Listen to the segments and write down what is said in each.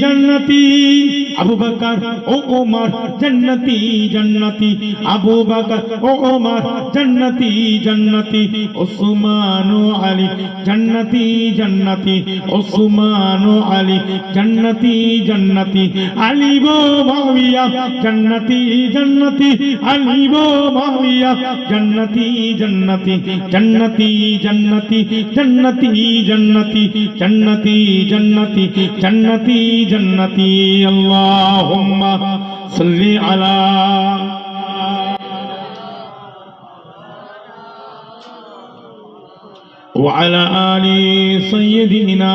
জান্নাতি আবু বকর, ও ওমর, জান্নাতি জান্নাতি। আবু বকর, ও ওমর, জান্নাতি জান্নাতি। ওসমান ও আলী, জান্নাতি জান্নাতি। ওসমান ও আলী, জান্নাতি জান্নাতি। আলী গো মাবিয়া জান্নাতি জান্নাতি। আলী গো মাবিয়া জান্নাতি জান্নাতি। জান্নাতি জান্নাতি জান্নাতি জান্নাতি। জান্নাতি জান্নাতি জান্নাতি। جنتي جنتي اللهم صل على وعلى آل سيدنا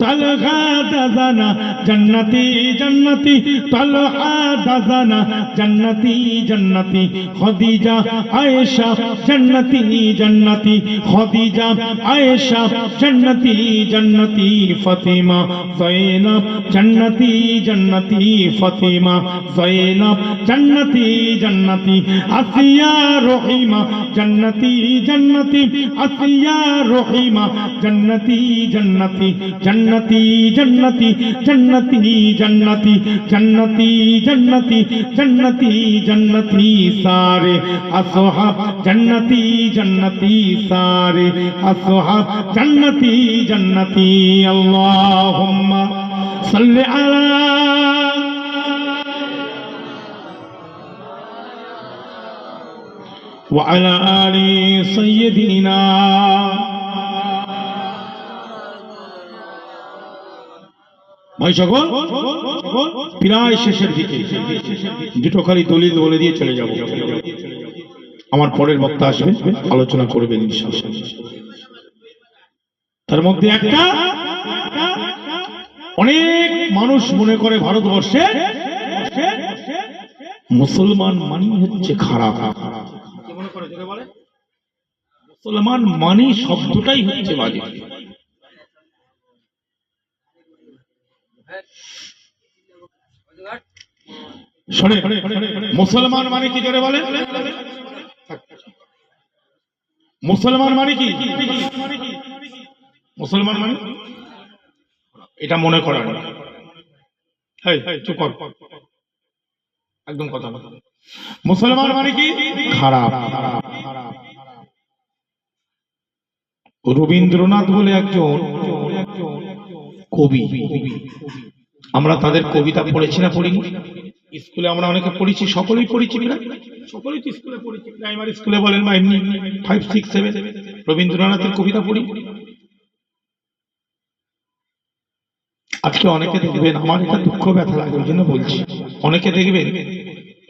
तलहा दजना, जन्नती जन्नती, तलहा दजना, जन्नती जन्नती, खदीजा, आयशा, जन्नती जन्नती, खदीजा, आयशा, जन्नती जन्नती, फतिमा, जैनब, जन्नती जन्नती, फतिमा, जैनब, जन्नती जन्नती असिया रोहिमा, जन्नती जन्नती असिया रहीमा, जन्नती जन्नती जन्नती জন্নতি জন্নতি জন্নতি জন্নতি জন্নতি জন্নতি জন্নতি জন্নতি সারে আসহাব জন্নতি জন্নতি সারে আসহাব জন্নতি জন্নতি আল্লাহুম্মা সাল্লি আলা وعلى آل سيدنا ভাই সকল, প্রায় শেষের দিকে দুটো খালি দলিল বলে দিয়ে চলে যাব। আমার পরের বক্তা আসবে, আলোচনা করবেন। তার মধ্যে একটা অনেক মানুষ মনে করে ভারতবর্ষে মুসলমান মানি হচ্ছে খারাপ। মনে মুসলমান মানি শব্দটাই হচ্ছে বাজে শোনে মুসলমান মানে কি জোরে বলে মুসলমান মানে কি? মুসলমান মানে? এটা মনে করা চুপ কর। একদম কথা মুসলমান মানে কি? খারাপ। রবীন্দ্রনাথ বলে একজন কবি। আমরা তাদের কবিতা পড়েছি না পড়িনি? স্কুলে আমরা অনেকে পড়েছি, সকলেই পড়েছি না সকলেই তো স্কুলে পড়েছি। প্রাইমারি স্কুলে বলেন বা এমনি ফাইভ সিক্স সেভেন রবীন্দ্রনাথের কবিতা পড়ি। আজকে অনেকে দেখবেন, আমার এটা দুঃখ ব্যথা লাগে, ওই জন্য বলছি। অনেকে দেখবেন,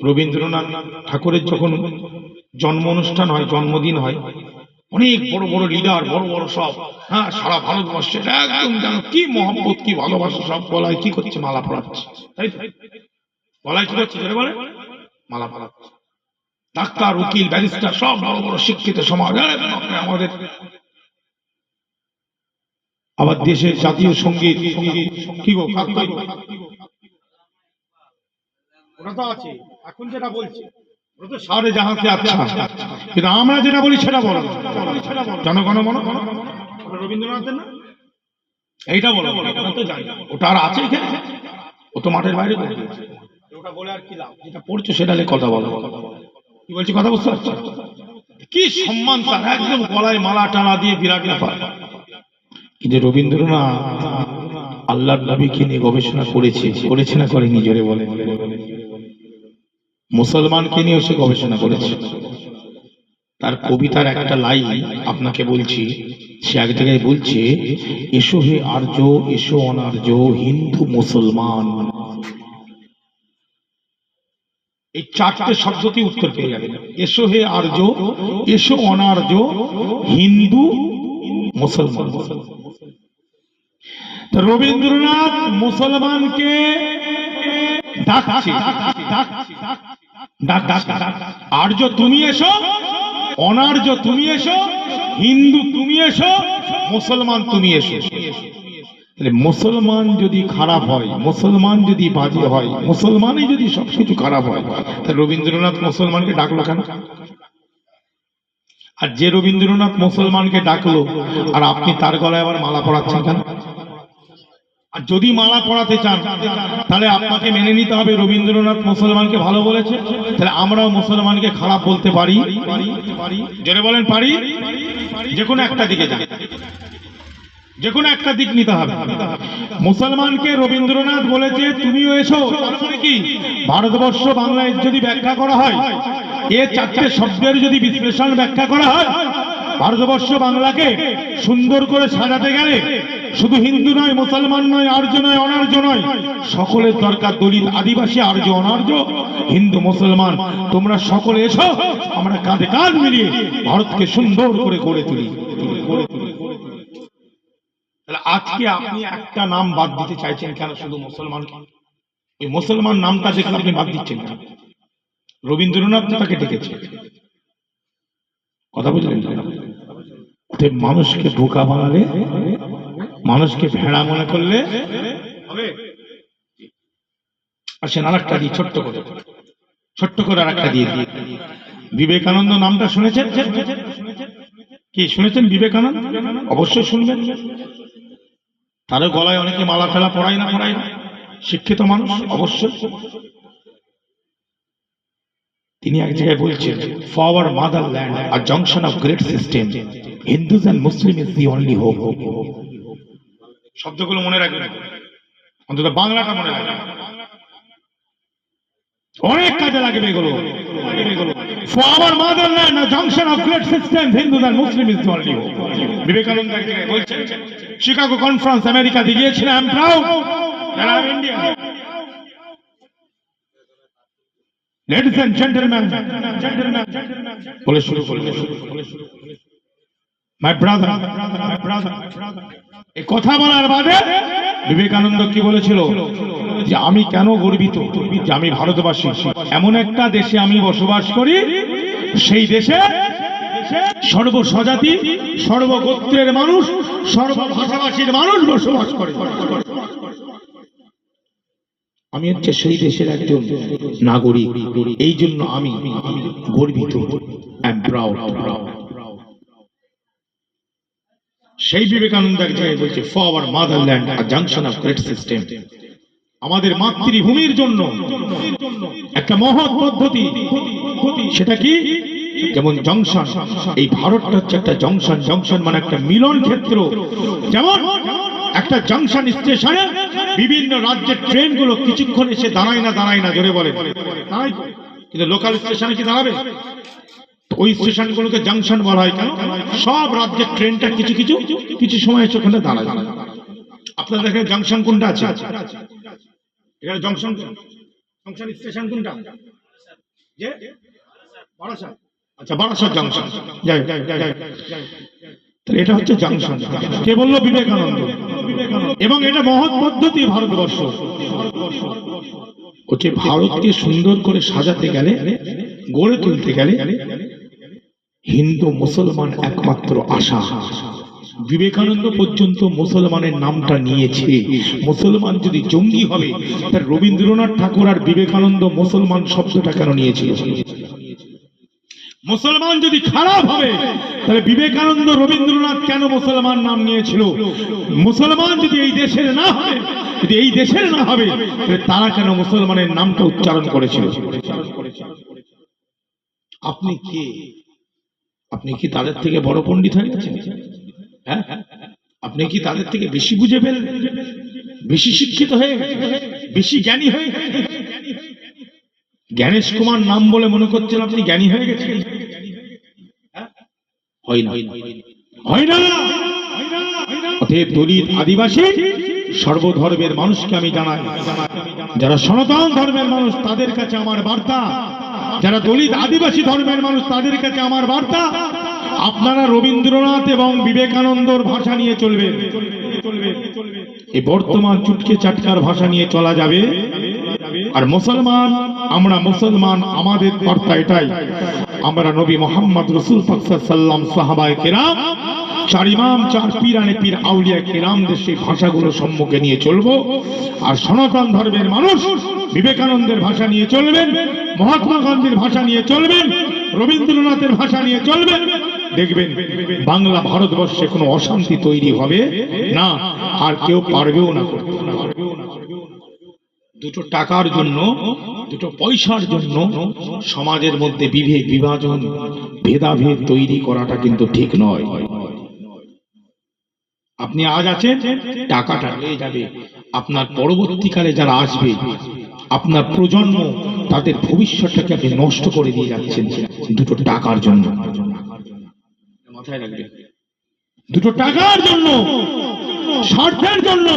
রবীন্দ্রনাথ ঠাকুরের যখন জন্ম অনুষ্ঠান হয়, জন্মদিন হয়, অনেক বড় বড় লিডার বড় বড় সব হ্যাঁ সারা ভারতবর্ষের একদম যেন কি মহব্বত, কি ভালোবাসা সব গলায় কি করছে, মালা পড়াচ্ছে তাই তো? গলায় কি করছে জোরে বলে? মালা পড়াচ্ছে ডাক্তার উকিল ব্যারিস্টার সব বড় বড় শিক্ষিত সমাজ। আমাদের আবার দেশের জাতীয় সংগীত কি গো কাক কই? ওটা তো আছে এখন যেটা বলছি। সারে জাহাজে আচ্ছা। কিন্তু আমরা যেটা বলি সেটা বলো। জনগণ মন রবীন্দ্রনাথের না? এইটা বলো। ওটা আর আছে ও তো মাঠের বাইরে। ওটা বলে আর কি লাভ? যেটা পড়ছো সেটা নিয়ে কথা বলো। কি বলছি, কথা বুঝতে পারছ? কি সম্মান তার? একদম গলায় মালা টানা দিয়ে বিরাট ব্যাপার। কিন্তু রবীন্দ্রনাথ নবীকে নিয়ে গবেষণা করেছে করেছে না বলে। মুসলমানকে নিয়েও সে গবেষণা করেছে। তার কবিতার একটা লাইন আপনাকে বলছি, সে এক জায়গায় বলছে, এসো হে আর্য, এসো অনার্য, হিন্দু মুসলমান। এই চারটে শব্দতেই উত্তর পেয়ে যাবেন। এসো হে আর্য, এসো অনার্য, হিন্দু, মুসলমান। রবীন্দ্রনাথ মুসলমানকে আর্য, তুমি এসো, অনার্য, তুমি এসো, হিন্দু, তুমি এসো, মুসলমান, তুমি এসো। তাহলে মুসলমান যদি খারাপ হয়, মুসলমান যদি বাজে হয়, মুসলমানই যদি সবকিছু খারাপ হয়, তাহলে রবীন্দ্রনাথ মুসলমানকে ডাকলো কেন? আর যে রবীন্দ্রনাথ মুসলমানকে ডাকলো, আর আপনি তার গলায় আবার মালা পড়াচ্ছেন কেন? আর যদি মালা পড়াতে চান, তাহলে আপনাকে মেনে নিতে হবে রবীন্দ্রনাথ মুসলমানকে ভালো বলেছে, তাহলে আমরাও মুসলমানকে খারাপ বলতে পারি। জোরে বলেন, পারি? যে কোনো একটা দিকে যান। যে কোনো একটা দিক নিতে হবে। মুসলমানকে রবীন্দ্রনাথ বলেছে, তুমিও এসো। মানে কি? ভারতবর্ষ বাংলায় যদি ব্যাখ্যা করা হয়, এ চারটে শব্দের যদি বিশ্লেষণ ব্যাখ্যা করা হয়, ভারতবর্ষ বাংলাকে সুন্দর করে সাজাতে গেলে শুধু হিন্দু নয়, মুসলমান নয়, আর্য নয়, অনার্য নয়, সকলের দরকার দলিত, আদিবাসী, আর্য, অনার্য, হিন্দু, মুসলমান, তোমরা সকলে এসো, আমরা কাঁধে কাঁধ মিলিয়ে ভারতকে সুন্দর করে গড়ে তুলি। তাহলে আজকে আপনি একটা নাম বাদ দিতে চাইছেন কেন শুধু মুসলমানকে? ওই মুসলমান নামটা যেখানে আপনি বাদ দিচ্ছেন কেন? রবীন্দ্রনাথ তাকে ডেকেছে। কথা বুঝলেন মানুষকে বোকা বানালে, মানুষকে ভেড়া মনে করলে আসেন আর একটা ছোট্ট করে ছোট্ট করে আর একটা দিয়ে দিই। বিবেকানন্দ নামটা শুনেছেন? কি শুনেছেন বিবেকানন্দ? অবশ্যই শুনবেন। তার গলায় অনেকে মালা ফেলা পড়ায় না? পড়ায় না শিক্ষিত মানুষ, অবশ্যই। তিনি এক জায়গায় বলছেন for motherland a junction of great system Hindus and Muslim is the only hope শব্দগুলো মনে রাখবেন। অন্তত বাংলাটা মনে রাখবেন। অনেক কাজে লাগবে এগুলো। Land a junction of great system Hindus and Muslim is the only hope Vivekananda বলছেন শিকাগো কনফারেন্স আমেরিকাতে গিয়েছিলাম I am proud India ladies and gentleman বলে শুরু করলে মাই ব্রাদার মাই ব্রাদার এই কথা বলার বাদে বিবেকানন্দ কি বলেছিল? যে আমি কেন গর্বিত? যে আমি ভারতবাসী। এমন একটা দেশে আমি বসবাস করি, সেই দেশে সর্বস্বজাতি সর্বগোত্রের মানুষ, সর্বভাষাভাষীর মানুষ বসবাস করে। আমি হচ্ছে সেই দেশের একজন নাগরিক। এই জন্য আমি গর্বিত. সেই বিবেকানন্দ এক জায়গায় বলছে for our motherland a junction of great system আমাদের মাতৃভূমির জন্য একটা মহৎ পদ্ধতি। সেটা কি? যেমন জংশন এই ভারতটা হচ্ছে একটা জংশন জংশন মানে একটা মিলন ক্ষেত্র। যেমন একটা জংশন স্টেশনে বিভিন্ন রাজ্যের ট্রেনগুলো কিছুক্ষণ এসে দাঁড়ায় না দাঁড়ায় না, জোরে বলে। কিন্তু লোকাল স্টেশনে কি দাঁড়াবে? ওই স্টেশনগুলোকে জংশন বলা হয় কেন? সব রাজ্যের ট্রেনটা কিছু কিছু কিছু সময় এসে ওখানে দাঁড়ায়। আপনাদের এখানে জংশন কোনটা আছে? এখানে জংশন জংশন স্টেশন কোনটা? যে? বারাসাত। আচ্ছা বারাসাত জংশন যাই যাই যাই এটা হচ্ছে জংশন কে বলল? বিবেকানন্দ। এবং এটা মহৎ পদ্ধতি ভারতবর্ষ। হচ্ছে ভারতকে সুন্দর করে সাজাতে গেলে, গড়ে তুলতে গেলে হিন্দু মুসলমান একমাত্র আশা। বিবেকানন্দ পর্যন্ত মুসলমানের নামটা নিয়েছে। মুসলমান যদি জঙ্গি হবে তার রবীন্দ্রনাথ ঠাকুর আর বিবেকানন্দ মুসলমান শব্দটা কেন নিয়েছিল? মুসলমান যদি খারাপ হবে, তাহলে বিবেকানন্দ রবীন্দ্রনাথ কেন মুসলমান নাম নিয়েছিল? মুসলমান যদি এই দেশের না হবে, যদি এই দেশের না হবে, তাহলে তারা কেন মুসলমানের নামটা উচ্চারণ করেছিল? আপনি কে? আপনি কি তাদের থেকে বড় পণ্ডিত হয়ে গেছেন হ্যাঁ আপনি কি তাদের থেকে বেশি বুঝে ফেলেন বেশি শিক্ষিত হয়ে? বেশি জ্ঞানী হয়ে? জ্ঞানেশ কুমার নাম বলে মনে করছেন আপনি জ্ঞানী হয়ে গেছেন হ্যাঁ? হয় না দলিত আদিবাসী, সর্বধর্মের মানুষকে আমি জানাই, যারা সনাতন ধর্মের মানুষ, তাদের কাছে আমার বার্তা যারা দলিত আদিবাসী ধর্মের মানুষ, তাদের কাছে আমার বার্তা, আপনারা রবীন্দ্রনাথ এবং বিবেকানন্দর ভাষা নিয়ে চলবেন এই বর্তমান চুটকে চাটকার ভাষা নিয়ে চলা যাবে। আর মুসলমান, আমরা মুসলমান, আমাদের বার্তা এটাই। আমরা নবী মোহাম্মদ রসুল সাল্লাম, সাহাবায় কেরাম, চার ইমাম, চার পীরানে পীর আউলিয়া কেরামদের সেই ভাষাগুলো সম্মুখে নিয়ে চলবো। আর সনাতন ধর্মের মানুষ বিবেকানন্দের ভাষা নিয়ে চলবেন। মহাত্মা গান্ধীর ভাষা নিয়ে চলবেন, রবীন্দ্রনাথের ভাষা নিয়ে চলবেন, দেখবেন বাংলা ভারতবর্ষে কোনো অশান্তি তৈরি হবে না, আর কেউ পারবেও না দুটো টাকার জন্য, দুটো পয়সার জন্য সমাজের মধ্যে বিভেদ, বিভাজন, ভেদাভেদ তৈরি করাটা কিন্তু ঠিক নয়। আপনি আজ আছেন, টাকাটা রয়ে যাবে। আপনার পরবর্তীকালে যারা আসবে আপনার প্রজন্ম তাদের ভবিষ্যৎটাকে আপনি নষ্ট করে দিয়ে যাচ্ছেন দুটো টাকার জন্য। মাথায় রাখবেন দুটো টাকার জন্য স্বার্থের জন্য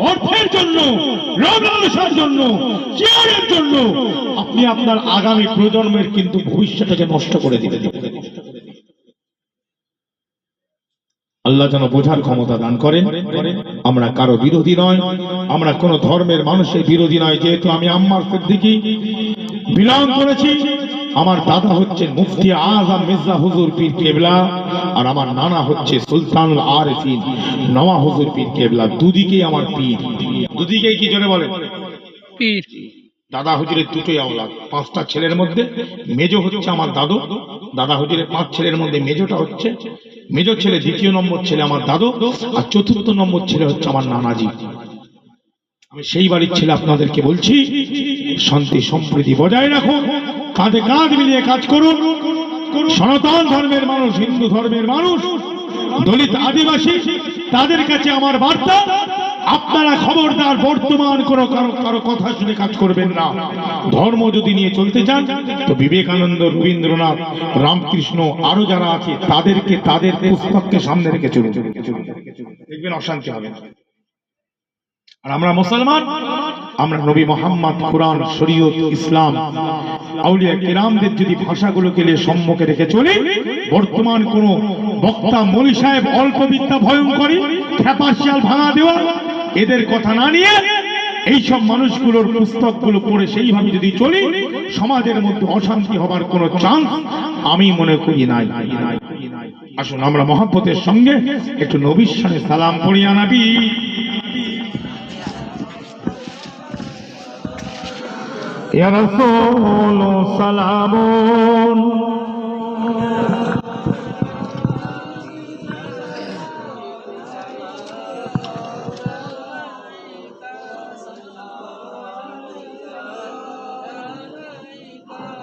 অর্থের জন্য রোগালসার জন্য চেয়ারের জন্য আপনি আপনার আগামী প্রজন্মের কিন্তু ভবিষ্যৎটাকে নষ্ট করে দিতে আল্লাহ যেন বোঝার ক্ষমতা দান করেন। আমরা কারও বিরোধী নয়। আমরা কোন ধর্মের মানুষের বিরোধী নয়। যেহেতু আমি আম্মার সিদ্দিকি বিলং করেছি। আমার দাদা হচ্ছেন মুফতি আজম মির্জা হুজুর পীর কেবলা আর আমার নানা হচ্ছে সুলতানুল আরেফিন নওয়া হুজুর পীর কেবলা। দুদিকেই আমার পীর। দুদিকেই কি জোরে বলেন? পীর। দাদা হুজুরের দুটোই আওলাদ। পাঁচটা ছেলের মধ্যে মেজো হচ্ছে আমার দাদু। দাদা হুজুরের পাঁচ ছেলের মধ্যে মেজোটা হচ্ছে মেজো ছেলে দ্বিতীয় নম্বর ছেলে আমার দাদু আর চতুর্থ নম্বর ছেলে হচ্ছে আমার নানাজি। আমি সেই বাড়ির ছেলে আপনাদেরকে বলছি, শান্তি সম্প্রীতি বজায় রাখুন, কাঁধে কাঁধ মিলিয়ে কাজ করুন। সনাতন ধর্মের মানুষ, হিন্দু ধর্মের মানুষ, দলিত আদিবাসী, তাদের কাছে আমার বার্তা। আপনারা খবরদার, বর্তমান কোনো কারও কারও কথা শুনে কাজ করবেন না। ধর্ম যদি নিয়ে চলতে চান, তো বিবেকানন্দ, রবীন্দ্রনাথ, রামকৃষ্ণ, আরও যারা আছে, তাদেরকে, তাদের পুস্তককে সামনে রেখে চলুন। দেখবেন অশান্তি হবে। আর আমরা মুসলমান, আমরা নবী মোহাম্মদ, কোরআন, শরীয়ত, ইসলাম, আউলিয়া কেরামদের যদি ভাষাগুলোকে নিয়ে সম্মুখে রেখে চলে, বর্তমান কোন বক্তা মলি সাহেব অল্প বিদ্যা ভয়ঙ্করী খ্যাপাশিয়াল ভাঙা দেওয়া এদের কথা না নিয়ে এইসব মানুষগুলোর পুস্তকগুলো পড়ে সেইভাবে যদি চলি সমাজের মধ্যে অশান্তি হবার কোনো চান্স আমি মনে করি নাই আসুন আমরা মহাব্বতের সঙ্গে একটু নবীর সানে সালাম পড়িয়া নাবি يا رسول سلام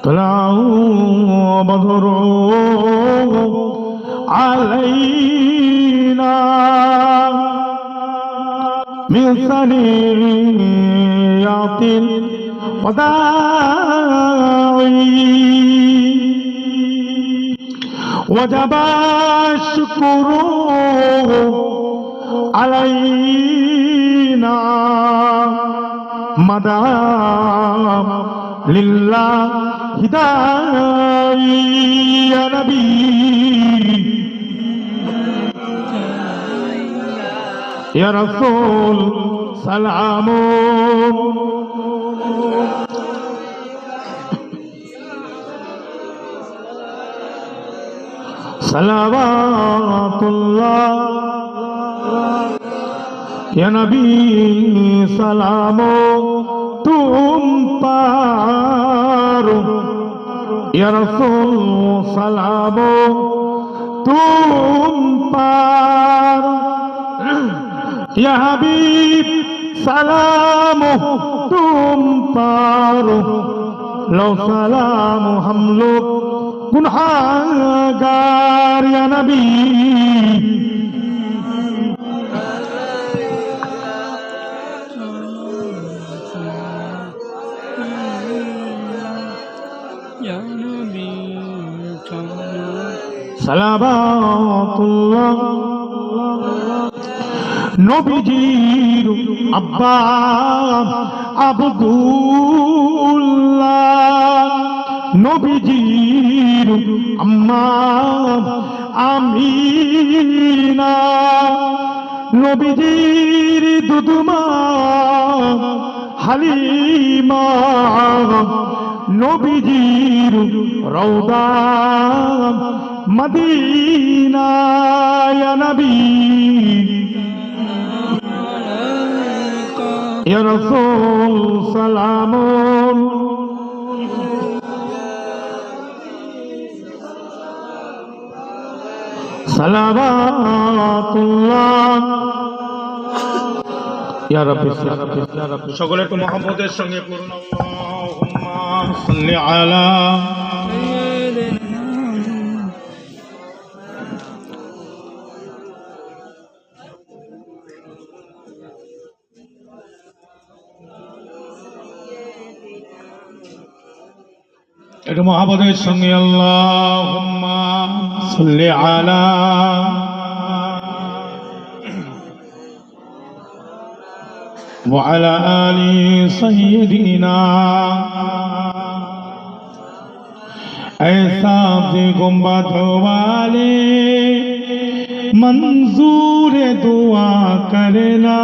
طلعوا بدر علينا. من ثنيات الوداع وجب الشكر علينا. مدام لله هداي يا نبي يا رسول سلام صلوات الله يا نبي سلام ইয়ারসুল সালাম তুম পার। ইয়া হাবিব, সালাম তুম পার। লো সালাম হাম লোগ গুনহাগার ইয়া নবী। সালাবাতুল্লাহ। নবীজির আব্বা আবদুল্লাহ। নবীজির আম্মা আমিনা। নবীজির দুদুমা হালিমা। নবীজির রৌদা মদিনা রাসূল রাব্বি সকলে একটু মহব্বতের সঙ্গে সাল্লি আলা একটু মহাপদের সঙ্গে আল্লাহুম্মা সাল্লি আলা وعلى آل سيدنا ऐसा भी गुम्बद वाले मंजूर दुआ करना